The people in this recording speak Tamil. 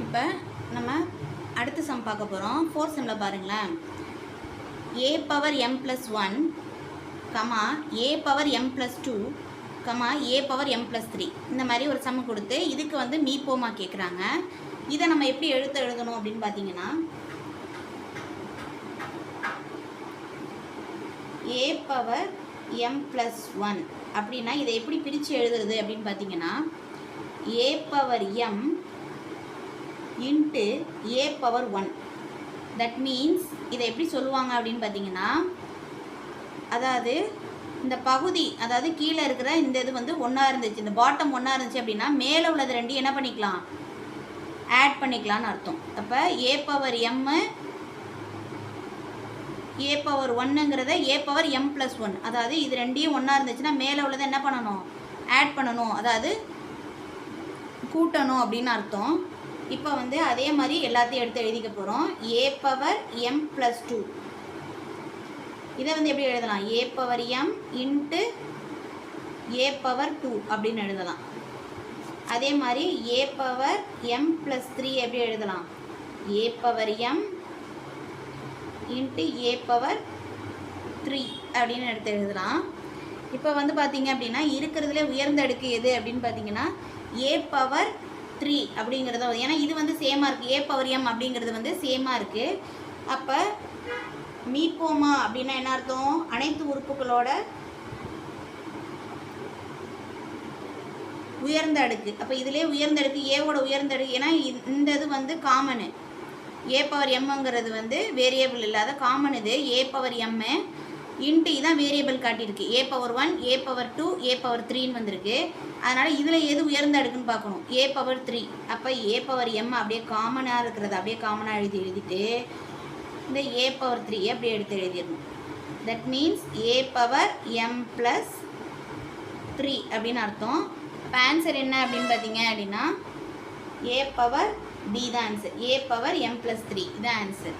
இப்போ நம்ம அடுத்த சம் பார்க்க போகிறோம் ஃபோர்த் செம்மில் பாருங்களேன். A power M plus one comma A power M plus two comma A power M plus three இந்த மாதிரி ஒரு சம் கொடுத்து இதுக்கு வந்து மீப்போமா கேட்குறாங்க இதை நம்ம எப்படி எழுத்து எழுதணும் அப்படின்னு பார்த்தீங்கன்னா A power M plus one அப்படின்னா இதை எப்படி பிரித்து எழுதுறது அப்படின்னு பார்த்தீங்கன்னா A power M into A power one that means இதை எப்படி சொல்லுவாங்க அப்படின்னு பார்த்தீங்கன்னா அதாவது இந்த பகுதி அதாவது கீழே இருக்கிற இந்த இது வந்து ஒன்றா இருந்துச்சு இந்த பாட்டம் ஒன்றா இருந்துச்சு அப்படின்னா மேலே உள்ளது ரெண்டு என்ன பண்ணிக்கலாம்? ஆட் பண்ணிக்கலாம்னு அர்த்தம். அப்போ A power M A power ஒன்னுங்கிறத A power M plus one அதாவது இது ரெண்டையும் ஒன்றா இருந்துச்சுன்னா மேலே உள்ளதை என்ன பண்ணணும்? ஆட் பண்ணணும். அதாவது கூட்டணும் அப்படின்னு அர்த்தம். இப்போ வந்து அதே மாதிரி எல்லாத்தையும் எடுத்து எழுதிக்க போகிறோம் A power M plus two இதை வந்து எப்படி எழுதலாம்? A power M into A power two அப்படின்னு எழுதலாம். அதே மாதிரி A power M plus three எப்படி எழுதலாம்? A power M into A power three அப்படின்னு எடுத்து எழுதலாம். இப்போ வந்து பார்த்தீங்க அப்படின்னா இருக்கிறதுல உயர்ந்த அடுக்கு எது அப்படின்னு பார்த்தீங்கன்னா ஏ பவர் த்ரீ அப்படிங்கிறத ஏன்னா இது வந்து சேமாக இருக்குது ஏ பவர் எம் அப்படிங்கிறது வந்து சேமாக இருக்குது அப்போ மீட்போமா அப்படின்னா என்ன அர்த்தம்? அனைத்து உறுப்புகளோட உயர்ந்த அடுக்கு. அப்போ இதிலே உயர்ந்த அடுக்கு ஏவோட உயர்ந்த அடுக்கு ஏன்னா இந்த இது வந்து காமனு ஏ பவர் எம்ங்கிறது வந்து வேரியபிள் இல்லாத காமன் இது. ஏ பவர் எம்மு இன்ட்டு இதான் variable காட்டியிருக்கு. A power one A power two A power த்ரீன்னு வந்திருக்கு. அதனால் இதில் எது உயர்ந்த அடுக்குன்னு பார்க்கணும். ஏ பவர் த்ரீ அப்போ ஏ பவர் எம் அப்படியே காமனாக இருக்கிறது அப்படியே காமனாக எழுதி எழுதிட்டு இந்த ஏ பவர் த்ரீ அப்படியே எடுத்து எழுதிடணும். That means A power M plus three அப்படின்னு அர்த்தம். இப்போ ஆன்சர் என்ன அப்படின்னு பார்த்தீங்க அப்படின்னா ஏ பவர் டி தான் answer A power M plus three இதான் ஆன்சர்